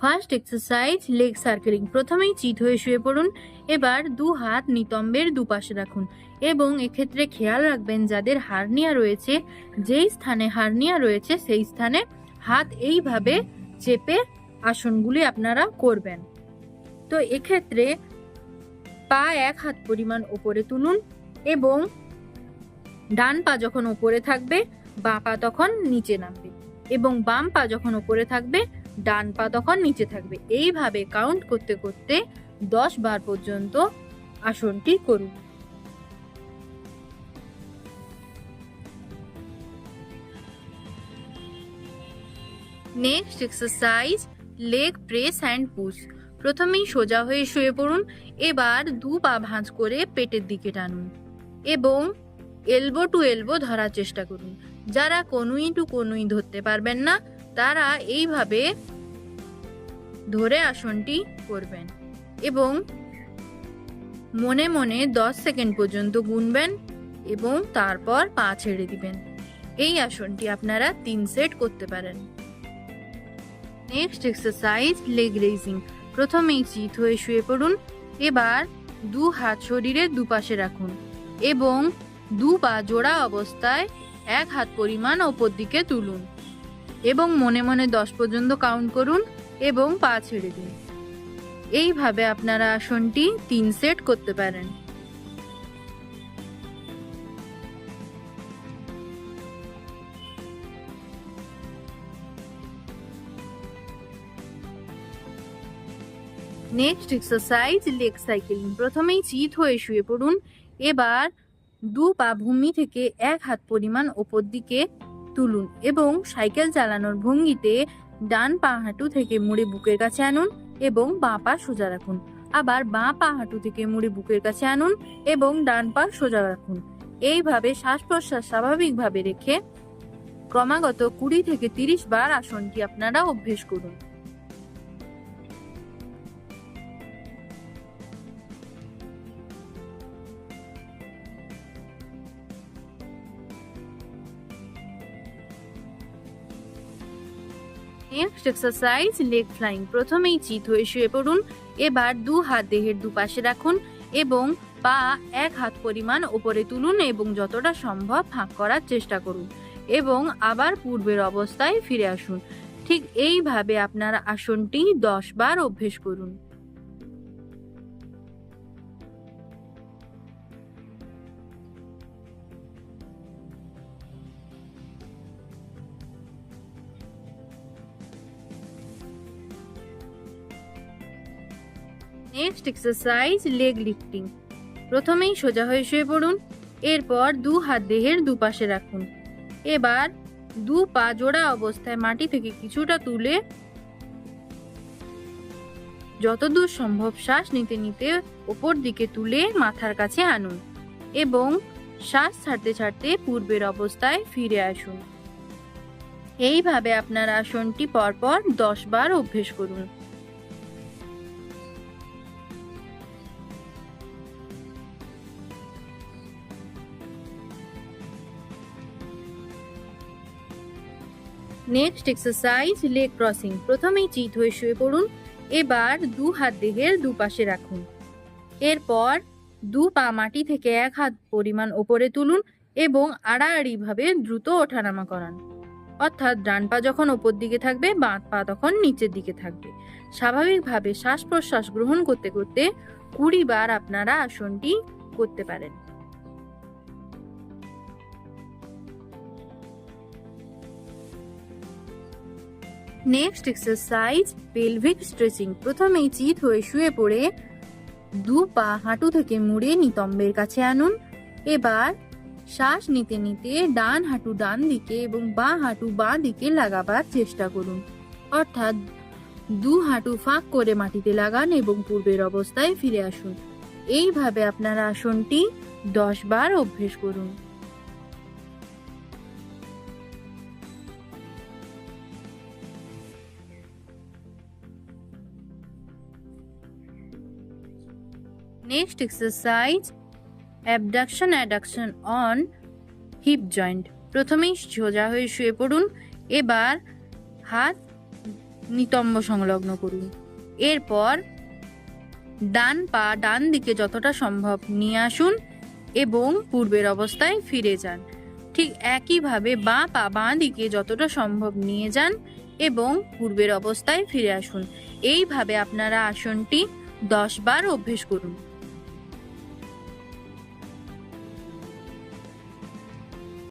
First exercise, leg circling. প্রথমেই চিত হয়ে শুয়ে পড়ুন। এবার দু হাত নিতম্বের দুপাশে রাখুন এবং এক্ষেত্রে খেয়াল রাখবেন যাদের হার্নিয়া রয়েছে, যেই স্থানে হার্নিয়া রয়েছে, সেই স্থানে হাত এইভাবে চেপে আসনগুলি আপনারা করবেন। তো এক্ষেত্রে পা এক হাত পরিমাণ ওপরে তুলুন এবং ডান পা যখন ওপরে থাকবে, বাঁ পা তখন নিচে নামবে এবং বাম পা যখন ওপরে থাকবে ডান পা তখন নিচে থাকবে। এইভাবে কাউন্ট করতে করতে দশ বার পর্যন্ত আসনটি করুন। Next exercise leg press and push প্রথমেই সোজা হয়ে শুয়ে পড়ুন, এবার দু পা ভাঁজ করে পেটের দিকে টানুন এবং এলবো টু এলবো ধরার চেষ্টা করুন। যারা কনুই টু কনুই ধরতে পারবেন না তারা এইভাবে ধরে আসনটি করবেন এবং মনে মনে দশ সেকেন্ড পর্যন্ত গুনবেন এবং তারপর পা ছেড়ে দিবেন। এই আসনটি আপনারা তিন সেট করতে পারেন। নেক্সট এক্সারসাইজ, লেগ রেজিং প্রথমেই চিত হয়ে শুয়ে পড়ুন। এবার দু হাত শরীরের দুপাশে রাখুন এবং দু পা জোড়া অবস্থায় এক হাত পরিমাণ ওপর দিকে তুলুন। এবং মনে মনে দশ পর্যন্ত কাউন্ট করুন এবং পা ছেড়ে দিন। এইভাবে আপনারা আসনটি তিন সেট করতে পারেন। নেক্সট এক্সারসাইজ লেগ সাইকেলিং প্রথমেই চিত হয়ে শুয়ে পড়ুন। এবার দু পা ভূমি থেকে এক হাত পরিমাণ ওপর দিকে তুলুন এবং সাইকেল চালানোর ভঙ্গিতে ডান পা হাঁটু থেকে মুড়ে বুকের কাছে আনুন এবং বাঁ পা সোজা রাখুন। আবার বাঁ পা হাঁটু থেকে মুড়ে বুকের কাছে আনুন এবং ডান পা সোজা রাখুন। এইভাবে শ্বাস প্রশ্বাস স্বাভাবিকভাবে রেখে ক্রমাগত কুড়ি থেকে তিরিশ বার আসনটি আপনারা অভ্যেস করুন। নেক্সট এক্সারসাইজ লেগ ফ্লাইং প্রথমেই চিত হয়ে শুয়ে পড়ুন। এবার দু হাত দেহের দুপাশে রাখুন এবং পা এক হাত পরিমাণ ওপরে তুলুন এবং যতটা সম্ভব ফাঁক করার চেষ্টা করুন এবং আবার পূর্বের অবস্থায় ফিরে আসুন। ঠিক এইভাবে আপনার আসনটি দশ বার অভ্যেস করুন। Next exercise leg lifting. প্রথমেই সোজা হয়ে শুয়ে পড়ুন, এরপর দু হাত দেহের দুপাশে রাখুন। এবার দু পা জোড়া অবস্থায় মাটি থেকে কিছুটা তুলে যতদূর সম্ভব শ্বাস নিতে নিতে ওপর দিকে তুলে মাথার কাছে আনুন এবং শ্বাস ছাড়তে ছাড়তে পূর্বের অবস্থায় ফিরে আসুন। এইভাবে আপনার আসনটি পরপর দশ বার অভ্যেস করুন। Next exercise, leg crossing. প্রথমেই চিত হয়ে শুয়ে পড়ুন। এবার দু হাত দেহের দুপাশে রাখুন। এরপর দু পা মাটি থেকে এক হাত পরিমাণ ওপরে তুলুন এবং আড়াআড়িভাবে দ্রুত ওঠানামা করান। অর্থাৎ ডান পা যখন ওপর দিকে থাকবে, বাঁ পা তখন নিচের দিকে থাকবে। স্বাভাবিকভাবে শ্বাস প্রশ্বাস গ্রহণ করতে করতে কুড়ি বার আপনারা আসনটি করতে পারেন। নেক্সট এক্সারসাইজ পেলভিক স্ট্রেচিং প্রথমেই চিত হয়ে শুয়ে পড়ে দু পা হাঁটু থেকে মুড়ে নিতম্বের কাছে আনুন। এবার শ্বাস নিতে নিতে ডান হাঁটু ডান দিকে এবং বাঁ হাঁটু বাঁ দিকে লাগাবার চেষ্টা করুন। অর্থাৎ দু হাঁটু ফাঁক করে মাটিতে লাগান এবং পূর্বের অবস্থায় ফিরে আসুন। এইভাবে আপনার আসনটি দশ বার অভ্যেস করুন। Next exercise abduction adduction on hip joint প্রথমেই সোজা হয়ে শুয়ে পড়ুন, এবার হাত নিতম্ব সংলগ্ন করুন। এরপর ডান পা, ডান দিকে যতটা সম্ভব নিয়ে আসুন এবং পূর্বের অবস্থায় ফিরে যান। ঠিক একইভাবে বাঁ পা, বাঁ দিকে যতটা সম্ভব নিয়ে যান এবং পূর্বের অবস্থায় ফিরে আসুন। এইভাবে আপনারা আসনটি দশ বার অভ্যেস করুন।